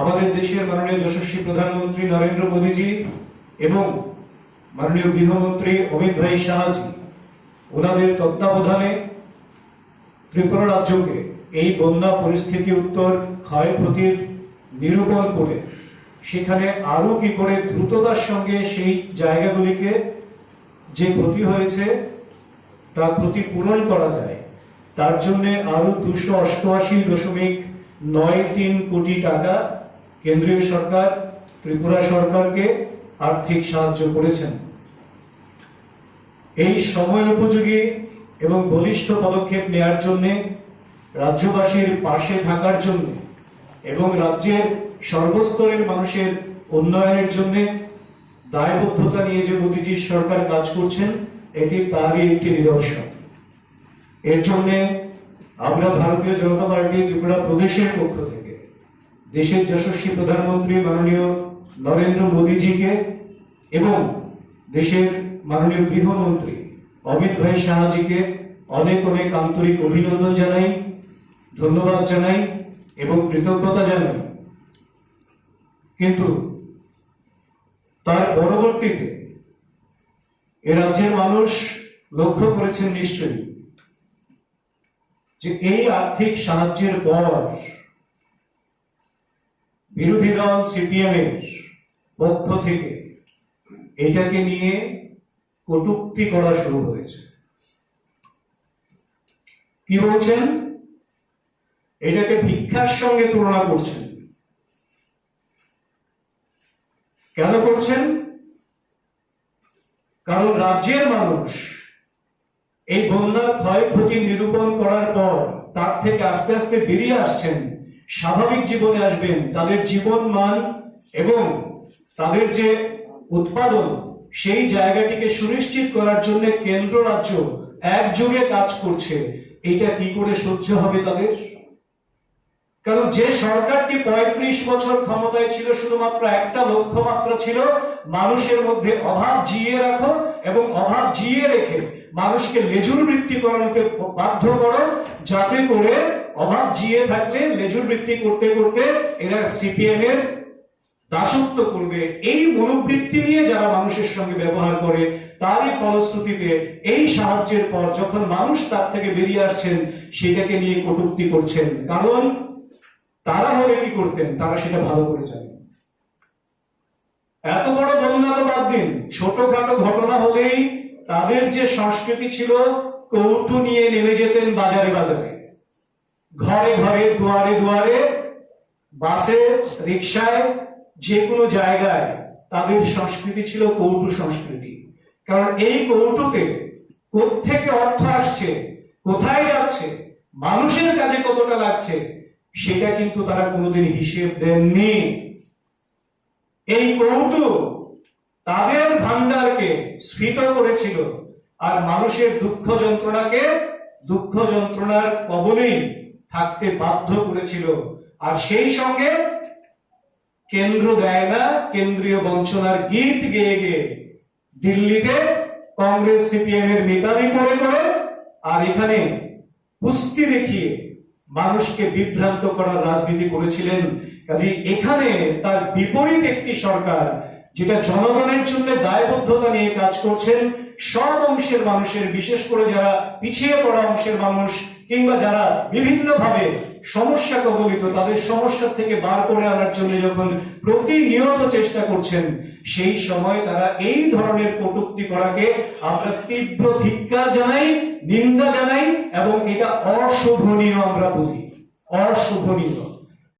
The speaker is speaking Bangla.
আমাদের দেশের মাননীয় যশস্বী প্রধানমন্ত্রী নরেন্দ্র মোদীজি এবং মাননীয় গৃহমন্ত্রী অমিত ভাই শাহজি, ওনাদের তত্ত্বাবধানে ত্রিপুরা রাজ্যকে এই বন্যা পরিস্থিতি উত্তর ক্ষয়ক্ষতির নিরূপণ করে সেখানে আরও কি করে দ্রুততার সঙ্গে সেই জায়গাগুলিকে যে ক্ষতি হয়েছে তা ক্ষতিপূরণ করা যায়, তার জন্য আরও দুশো অষ্টআশি দশমিক নয় তিন কোটি টাকা কেন্দ্রীয় সরকার, ত্রিপুরা সরকারকে আর্থিক সাহায্য করেছেন। এই সময় উপযোগী এবং বলিষ্ঠ পদক্ষেপ নেয়ার জন্য, রাজ্যবাসীর পাশে থাকার জন্য এবং রাজ্যের সর্বস্তরের মানুষের উন্নয়নের জন্য দায়বদ্ধতা নিয়ে যে মোদীজির সরকার কাজ করছেন, এটি তারই একটি নিদর্শন। এর জন্য আমরা ভারতীয় জনতা পার্টি ত্রিপুরা প্রদেশের পক্ষ থেকে দেশের যশস্বী প্রধানমন্ত্রী মাননীয় নরেন্দ্র মোদীজিকে এবং দেশের মাননীয় গৃহমন্ত্রী অমিত ভাই শাহজিকে অনেক অনেক আন্তরিক অভিনন্দন জানাই, ধন্যবাদ জানাই এবং কৃতজ্ঞতা জানাই। কিন্তু তার পরবর্তীতে এ রাজ্যের মানুষ লক্ষ্য করেছেন নিশ্চয়ই যে এই আর্থিক সাহায্যের পর বিরোধী দল সিপিএম এর পক্ষ থেকে এটাকে নিয়ে কটুক্তি করা শুরু হয়েছে। কি বলছেন? এটাকে ভিক্ষার সঙ্গে তুলনা করছেন। কেন করছেন? কারণ রাজ্যের মানুষ এই বন্যার ক্ষয়ক্ষতি নিরূপণ করার পর তার থেকে আস্তে আস্তে বেরিয়ে আসছেন স্বাভাবিক জীবনে আসবেন, তাদের জীবন মান এবং তাদের যে উৎপাদন, সেই জায়গাটিকে সুনিশ্চিত করার জন্য কেন্দ্র রাজ্য একযোগে কাজ করছে। এটা কি করে সহ্য হবে তাদের? কারণ যে সরকারটি পঁয়ত্রিশ বছর ক্ষমতায় ছিল, শুধুমাত্র একটা লক্ষ্য মাত্র ছিল, মানুষের মধ্যে অভাব জিয়ে রাখো এবং অভাব জিয়ে রেখে মানুষকে লেজুর বৃত্তি করানোকে বাধ্য করো, যাতে করে অভাব জিয়ে থাকলে লেজুর বৃত্তি করতে করতে এরা সিপিএম এর দাসত্ব করবে। এই মনোবৃত্তি নিয়ে যারা মানুষের সঙ্গে ব্যবহার করে, তারই ফলশ্রুতিতে এই সাহায্যের পর যখন মানুষ তার থেকে বেরিয়ে আসছেন, সেটাকে নিয়ে কটূক্তি করছেন। কারণ তারা হলে কি করতেন? তারা সেটা ভালো করে জানেন এত বড় বন্যা তো বাদ দিন। ছোটখাটো ঘটনা হলেই তাদের যে সংস্কৃতি ছিল, কৌটু নিয়ে নেমে যেতেন বাজারে বাজারে। ঘরে ঘরে, দুয়ারে দুয়ারে, বাসে রিক্সায় যে কোনো জায়গায় তাদের সংস্কৃতি ছিল কৌটু সংস্কৃতি। কারণ এই কৌটুতে কোত্থেকে অর্থ আসছে, কোথায় যাচ্ছে, মানুষের কাছে কতটা লাগছে, সেটা কিন্তু তারা কোনোদিন হিসেব দেননি। এই কৌটু তাদের ভান্ডারকে স্ফীত করেছিল, আর মানুষের দুঃখ যন্ত্রণাকে দুঃখ যন্ত্রণার কবলেই থাকতে বাধ্য করেছিল। আর সেই সঙ্গে কেন্দ্র দেয় না, কেন্দ্রীয় বঞ্চনার গীত গেয়ে গেয়ে দিল্লিতে কংগ্রেস সিপিএম এর নেতাদি করে করে আর এখানে কুস্তি দেখিয়ে মানুষকে বিভ্রান্ত করার রাজনীতি করেছিলেন। কাজে এখানে তার বিপরীত একটি সরকার, যেটা জনগণের জন্য দায়বদ্ধতা নিয়ে কাজ করছেন, সব অংশের মানুষের, বিশেষ করে যারা পিছিয়ে পড়া অংশের মানুষ কিংবা যারা বিভিন্ন ভাবে সমস্যা কবলিত, তাদের সমস্যা থেকে বার করে আনার জন্য যখন প্রতিনিয়ত চেষ্টা করছেন, সেই সময় তারা এই ধরনের কটুক্তি করাকে আমরা তীব্র ধিক্কার জানাই, নিন্দা জানাই, এবং এটা অশোভনীয় আমরা বলি। অশোভনীয়।